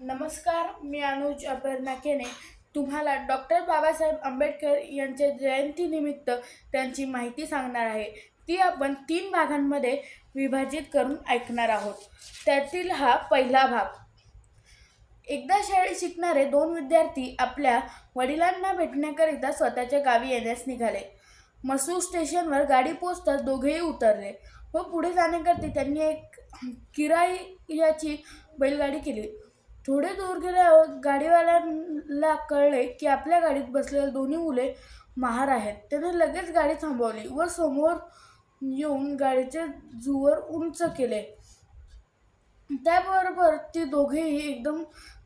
नमस्कार मी अनुज अपर्णा नाकेने तुम्हाला डॉक्टर बाबासाहेब आंबेडकर यांच्या जयंतीनिमित्त त्यांची माहिती सांगणार आहे. ती आपण तीन भागांमध्ये विभाजित करून ऐकणार आहोत. त्यातील हा पहिला भाग. एकदा शाळेत शिकणारे दोन विद्यार्थी आपल्या वडिलांना भेटण्याकरिता स्वतःच्या गावी येण्यास निघाले. मसूर स्टेशनवर गाडी पोचताच दोघेही उतरले व पुढे जाण्याकरता त्यांनी एक किरायाची बैलगाडी केली. थोडे दूर गेल्यावर गाडीवाल्याला कळले की आपल्या गाडीत बसलेली दोन्ही मुले महार आहेत. त्याने लगेच गाडी थांबवली व समोर येऊन गाडीचे जुवर उंच केले. त्याबरोबर ती दोघेही एकदम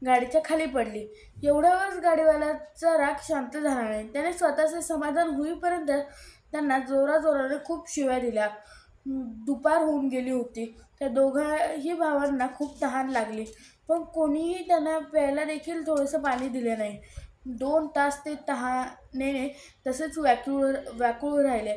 गाडीच्या खाली पडली. एवढ्यावरच गाडीवाल्याचा राग शांत झाला नाही. त्याने स्वतःचे समाधान होईपर्यंत त्यांना जोराजोराने खूप शिव्या दिल्या. दुपार होऊन गेली होती. त्या दोघाही भावांना खूप तहान लागली. पण कोणीही त्यांना प्यायला देखील थोडंसं पाणी दिले नाही. दोन तास ते तहानेने तसेच व्याकुळ व्याकुळ राहिले.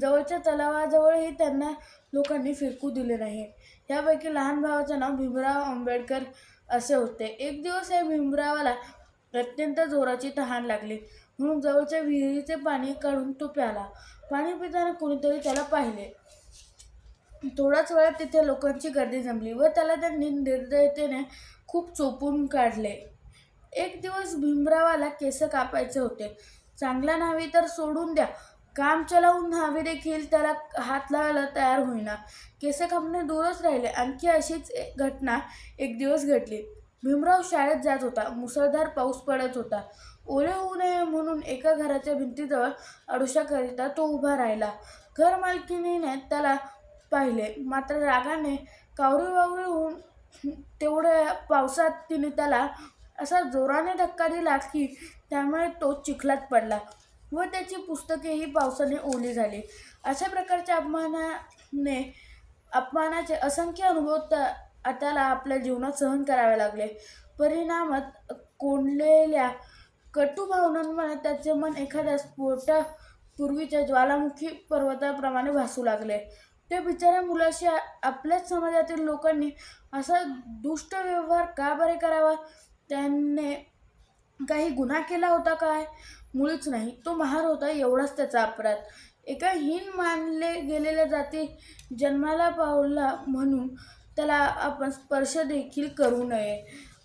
जवळच्या तलावाजवळही त्यांना लोकांनी फिरकू दिले नाही. यापैकी लहान भावाचं नाव भीमराव आंबेडकर असे होते. एक दिवस या भीमरावाला अत्यंत जोराची तहान लागली. म्हणून जवळच्या विहिरीचे पाणी काढून तो प्याला पाणी पिताना कोणीतरी त्याला पाहिले. थोड्याच वेळात तिथे लोकांची गर्दी जमली व त्याला त्यांनी निर्दयतेने खूप चोपून काढले. एक दिवस भीमरावाला केस कापायचे होते. चांगला न्हावी तर सोडून द्या. काम चलावून न्हावी देखील त्याला हात लावायला तयार होईना. केस कापणे दूरच राहिले. आणखी अशीच एक घटना एक दिवस घडली. भीमराव शाळेत जात होता. मुसळधार पाऊस पडत होता. ओले होऊ नये म्हणून एका घराच्या भिंतीजवळ अडुशाकरिता तो उभा राहिला. घर मालकिनीने त्याला पाहिले. मात्र रागाने कावरी वावरी होऊन तेवढ्या पावसात तिने त्याला असा जोराने धक्का दिला की त्यामुळे तो चिखलात पडला व त्याची पुस्तकेही पावसाने ओली झाली अशा प्रकारच्या अपमानाने अपमानाचे असंख्य अनुभव त्या त्याला आपल्या जीवनात सहन करावे लागले. परिणामात कोंडलेल्या कटू भावनांमुळे त्याचे मन एखाद्या स्फोटा पूर्वीच्या ज्वालामुखी पर्वताप्रमाणे भासू लागले. ते बिचाऱ्या मुलाशी आपल्याच समाजातील लोकांनी असा दुष्ट व्यवहार का बरे करावा? त्याने काही गुन्हा केला होता काय? मुळीच नाही. तो महार होता एवढाच त्याचा अपराध. एका हीन मानले गेलेल्या जाती जन्माला पावला म्हणून त्याला आपण स्पर्श देखील करू नये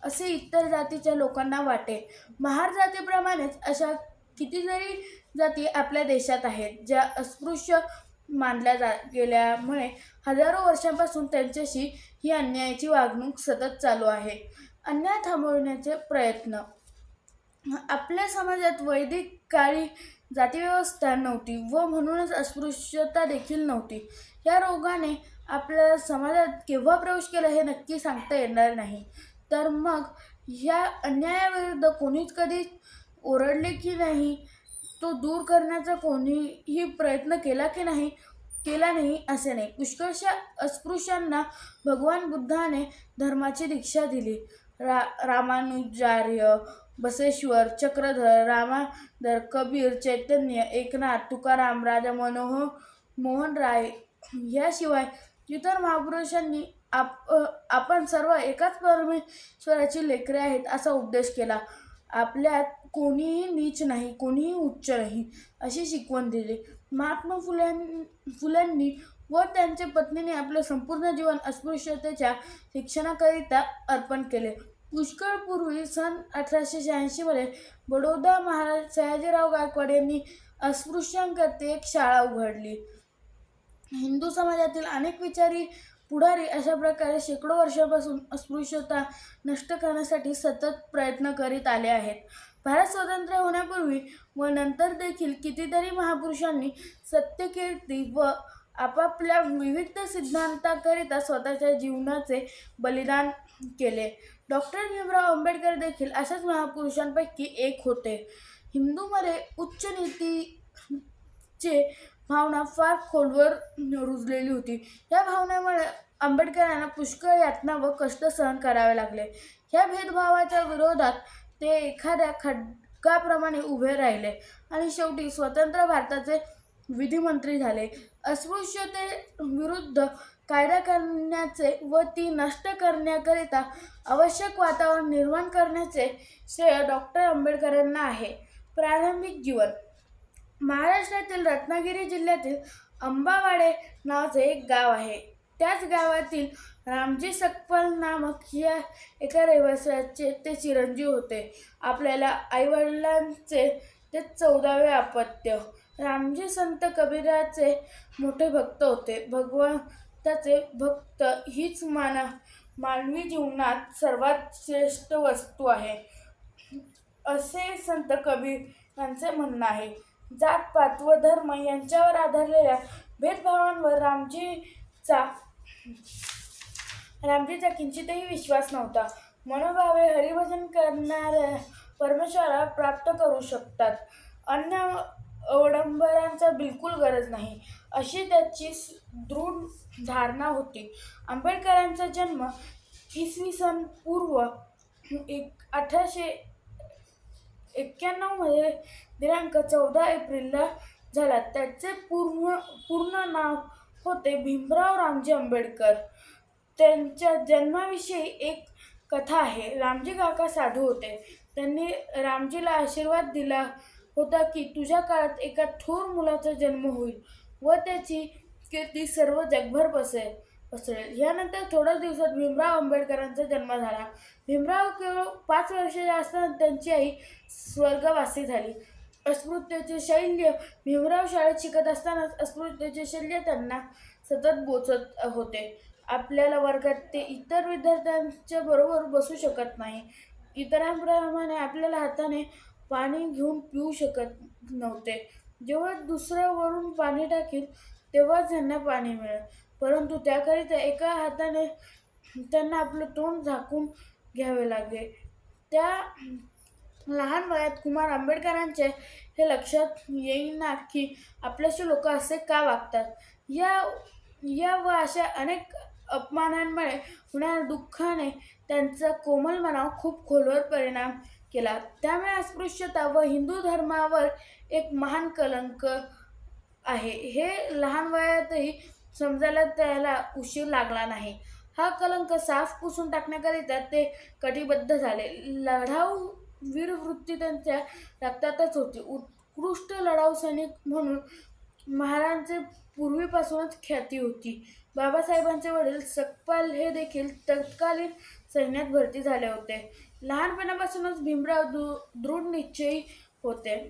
असे इतर जातीच्या लोकांना वाटे. महार जातीप्रमाणेच अशा कितीतरी जाती आपल्या देशात आहेत ज्या अस्पृश्य मानल्या जा गेल्यामुळे हजारो वर्षांपासून त्यांच्याशी ही अन्यायाची वागणूक सतत चालू आहे. अन्याय थांबवण्याचे प्रयत्न. आपल्या समाजात वैदिक काळी जातीव्यवस्था नव्हती व म्हणूनच अस्पृश्यता देखील नव्हती. या रोगाने आपल्या समाजात केव्हा प्रवेश केला हे नक्की सांगता येणार नाही. तर मग ह्या अन्यायाविरुद्ध कोणीच कधी ओरडले की नाही? तो दूर करण्याचा कोणीही प्रयत्न केला की नाही? केला नाही असे नाही. पुष्कळशा अस्पृश्यांना भगवान बुद्धाने धर्माची दीक्षा दिली. रा रामानुजार्य बसेश्वर चक्रधर रामाधर कबीर चैतन्य एकनाथ तुकाराम राजा मनोहर मोहन राय याशिवाय इतर महापुरुषांनी आप आपण सर्व एकाच परमेश्वराची लेकरे आहेत असा उपदेश केला. आपल्यात कोणीही नीच नाही कोणीही उच्च नाही अशी शिकवण दिली. महात्मा फुल्यां फुल्यांनी व त्यांच्या पत्नीने आपले संपूर्ण जीवन अस्पृश्यतेच्या शिक्षणाकरिता अर्पण केले. पुष्कळ पूर्वी सन अठराशे शहाऐंशीमध्ये बडोदा महाराज सयाजीराव गायकवाड यांनी अस्पृश्यांकरते एक शाळा उघडली. हिंदू समाजातील अनेक विचारी पुढारी अशा प्रकारे शेकडो वर्षापासून अस्पृश्यता नष्ट करण्यासाठी सतत प्रयत्न करीत आले आहेत. भारत स्वतंत्र होण्यापूर्वी व नंतर देखील कितीतरी महापुरुषांनी सत्यकीर्ती व आपापल्या विविध सिद्धांताकरिता स्वतःच्या जीवनाचे बलिदान केले. डॉक्टर भीमराव आंबेडकर देखील अशाच महापुरुषांपैकी एक होते. हिंदूमध्ये उच्च नीतीचे भावना फार खोलवर रुजलेली होती. या भावनेमुळे आंबेडकरांना पुष्कळ यातना व कष्ट सहन करावे लागले. ह्या भेदभावाच्या विरोधात ते एखाद्या खड्गाप्रमाणे उभे राहिले आणि शेवटी स्वतंत्र भारताचे विधिमंत्री झाले. अस्पृश्यते विरुद्ध कायदा करण्याचे व ती नष्ट करण्याकरिता आवश्यक वातावरण निर्माण करण्याचे श्रेय डॉक्टर आंबेडकरांना आहे. प्रारंभिक जीवन. महाराष्ट्रातील रत्नागिरी जिल्ह्यातील अंबावाडे नावाचे एक गाव आहे. त्याच गावातील रामजी सकपाल नामक या एका रहिवासाचे ते चिरंजीव होते. आपल्याला आईवडिलांचे ते चौदावे अपत्य. रामजी संत कबीराचे मोठे भक्त होते. भगवंताचे भक्त हीच माना मानवी जीवनात सर्वात श्रेष्ठ वस्तू आहे. असे संत कबीर यांचे म्हणणं आहे. जातपात व धर्म यांच्यावर आधारलेल्या भेदभावांवर रामजीचा रामजीचा किंचितही विश्वास नव्हता. मनोभावे हरिभजन करणाऱ्या परमेश्वरा प्राप्त करू शकतात. अन्य अवडंबरांचा बिलकुल गरज नाही. अशी त्याची दृढ धारणा होती. आंबेडकरांचा जन्म इसवी सन पूर्व एक अठराशे एक्क्याण्णवमध्ये दिनांक चौदा एप्रिलला झाला. त्याचे पूर्ण पूर्ण नाव होते भीमराव रामजी आंबेडकर. त्यांच्या जन्माविषयी एक कथा आहे. रामजी काका साधू होते. त्यांनी रामजीला आशीर्वाद दिला. होता की तुझ्या काळात एका थोर मुलाचा जन्म होईल व त्याची कीर्ती सर्व जगभर पसरेल पसरेल यानंतर थोड्याच दिवसात भीमराव आंबेडकरांचा जन्म झाला. भीमराव केवळ पाच वर्षाचे असताना त्यांची आई स्वर्गवासी झाली. अस्पृश्यतेचे शैल्य भीमराव शाळेत शिकत असतानाच अस्पृश्यतेचे शैल्य त्यांना सतत बोचत होते. आपल्याला वर्गात ते इतर विद्यार्थ्यांच्या बरोबर बसू शकत नाही. इतरांप्रमाणे आपल्याला हाताने पाणी घेऊन पिऊ शकत नव्हते. जेव्हा दुसऱ्यावरून वरून पाणी टाकील तेव्हाच त्यांना पाणी मिळेल. परंतु त्याकरिता एका हाताने त्यांना आपलं तोंड झाकून घ्यावे लागे त्या लहान वयात कुमार आंबेडकरांचे हे लक्षात येईना की आपल्याशी लोक असे का वागतात? या या व अशा अनेक अपमानांमुळे होणाऱ्या दुःखाने त्यांचा कोमल मनावर खूप खोलवर परिणाम केला. त्यामुळे अस्पृश्यता व हिंदू धर्मावर एक महान कलंक आहे. हे लहान वयातही समजायला त्याला उशीर लागला नाही. हा कलंक साफ पुसून टाकण्याकरिता ते कटिबद्ध झाले. लढाऊ वीरवृत्ती त्यांच्या रक्तातच होती. उत्कृष्ट लढाऊ सैनिक म्हणून महाराजांचे पूर्वीपासूनच ख्याती होती. बाबासाहेबांचे वडील सकपाल हे देखील तत्कालीन सैन्यात भरती झाले होते. लहानपणापासूनच भीमराव दु दृढ निश्चयी होते.